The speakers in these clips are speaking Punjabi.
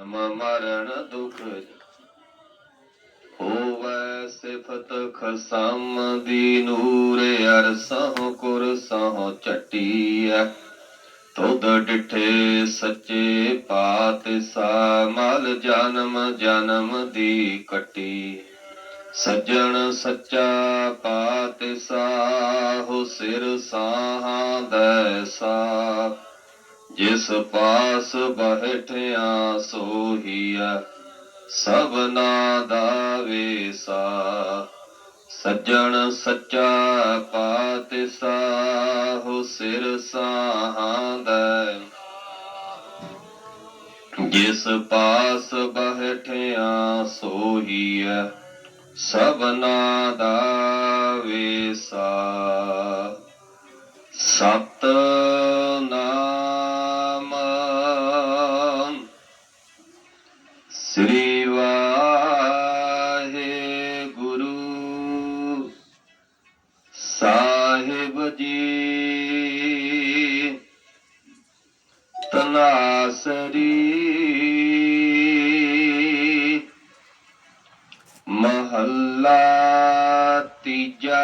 ਜਨਮ ਮਰਨ ਦੁਖ ਹੋਵੈ ਸਿਫਤ ਖਸਮ ਦੀ ਨੂਰ ਅਰਸਹੁ ਕੁਰਸਹੁ ਚਟੀਐ ਤੁਧ ਡਿਠੇ ਸੱਚੇ ਪਾਤਸ਼ਾ ਮਲ ਜਨਮ ਜਨਮ ਦੀ ਕਟੀ ਸੱਜਣ ਸੱਚਾ ਪਾਤ ਪਾਤਸ਼ਾਹ ਸਿਰ ਸਾਹਾਂ ਦੈਸਾ ਜਿਸ ਪਾਸ ਬਹਿਠਿਆ ਸੋਹੀਆ ਸਭਨਾ ਦਾ ਵੇਸਾ ਸੱਜਣ ਸੱਚਾ ਪਾਤਸ਼ਾਹ ਸਿਰ ਸਾਹਾਂ ਦਾ ਜਿਸ ਪਾਸ ਬਹਿਠਿਆ ਸੋਹੀਆ ਸਭਨਾ ਦਾ ਵੇਸਾ ਸਤਨਾਮ ਤਨਾਸਰੀ ਮਹੱਲਾ ਤੀਜਾ।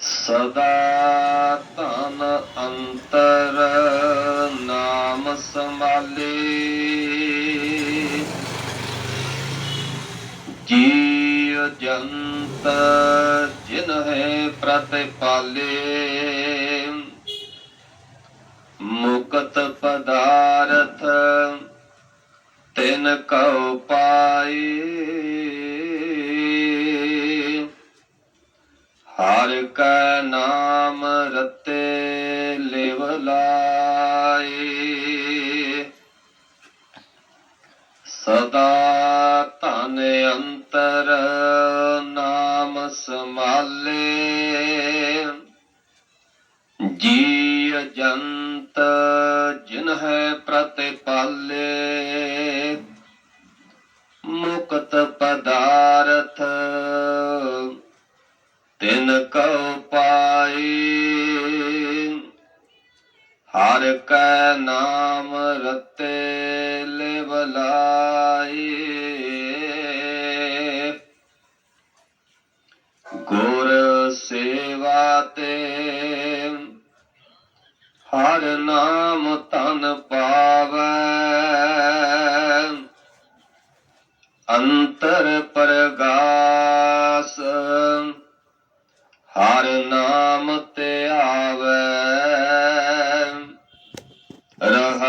ਸਦਾ ਤਨ ਅੰਤਰ ਨਾਮ ਸੰਭਾਲੇ। ਜੀਵ ਜੰਤ ਜਿਨ ਹੈ ਪ੍ਰਤਿਪਾਲੇ ਮੁਕਤ ਪਦਾਰਥ ਤਿਨ ਕਉ ਪਾਏ ਹਰ ਕੈ ਨਾਮ ਰਤੇ ਲਿਵ ਲਾਏ ਸਦਾ ਧਨ ਅੰਤਰ ਨਾਮ ਸਮਾਲੇ। ਜੀ ਜੰਤ ਪਾਲੇ ਮੁਕਤ ਪਦਾਰਥ ਤਿਨ ਕਉ ਪਾਏ ਹਰ ਕੈ ਨਾਮ ਰਤੇ ਲਿਵ ਲਾਏ ਗੁਰ ਸੇਵਾ ਤੇ ਹਰ ਨਾਮ ਤਨ ਪਾਵੈ। ਅੰਤਰ ਪਰਗਾਸ। ਹਰ ਨਾਮ ਤੇ ਆਵੈ। ਰਹਾ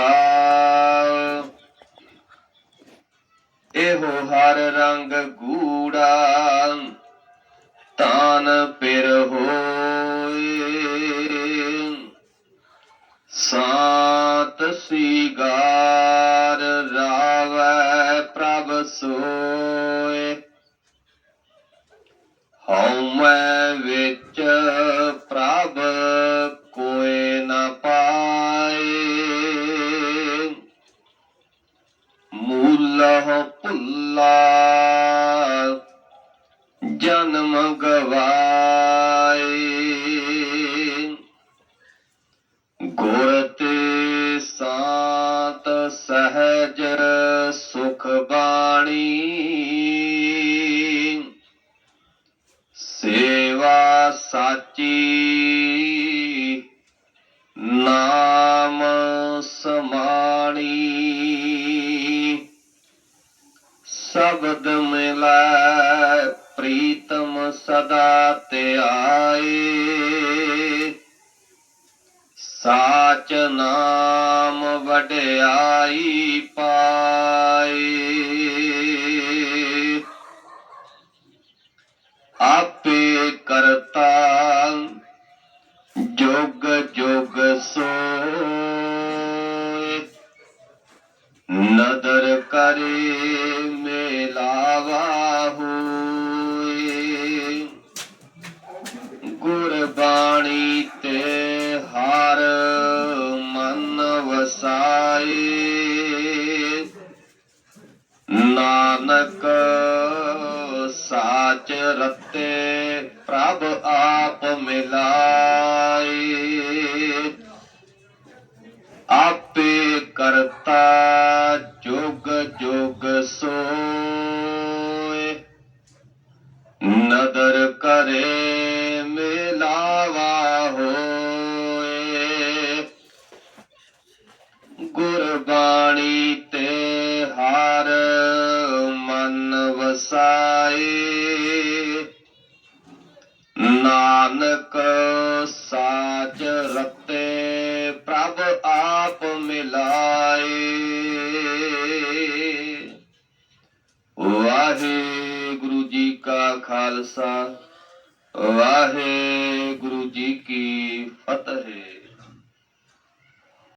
ਮੂਲਹ ਭੁੱਲਾ। ਜਨਮ ਗਵਾਏ। ਗੁਰ ਤੇ ਸਾਤ ਸਹਜ ਸੁਖ ਬਾਣੀ। ਸੇਵਾ ਸਾਚੀ ਮਿਲੈ ਪ੍ਰੀਤਮ ਸਦਾ ਧਿਆਏ ਸਾਚ ਨਾਮ ਵਡਿਆਈ ਪਾ ਨਾਨਕ ਸਾਚ ਰਤੇ ਪ੍ਰਭ ਆਪ ਮਿਲਾਏ ਨਾਨਕ ਸਾਚ ਰਤੇ ਪ੍ਰਭ ਆਪ ਮਿਲਾਏ। ਵਾਹਿਗੁਰੂ ਜੀ ਕਾ ਖਾਲਸਾ ਵਾਹਿਗੁਰੂ ਜੀ ਕੀ ਫਤਿਹ।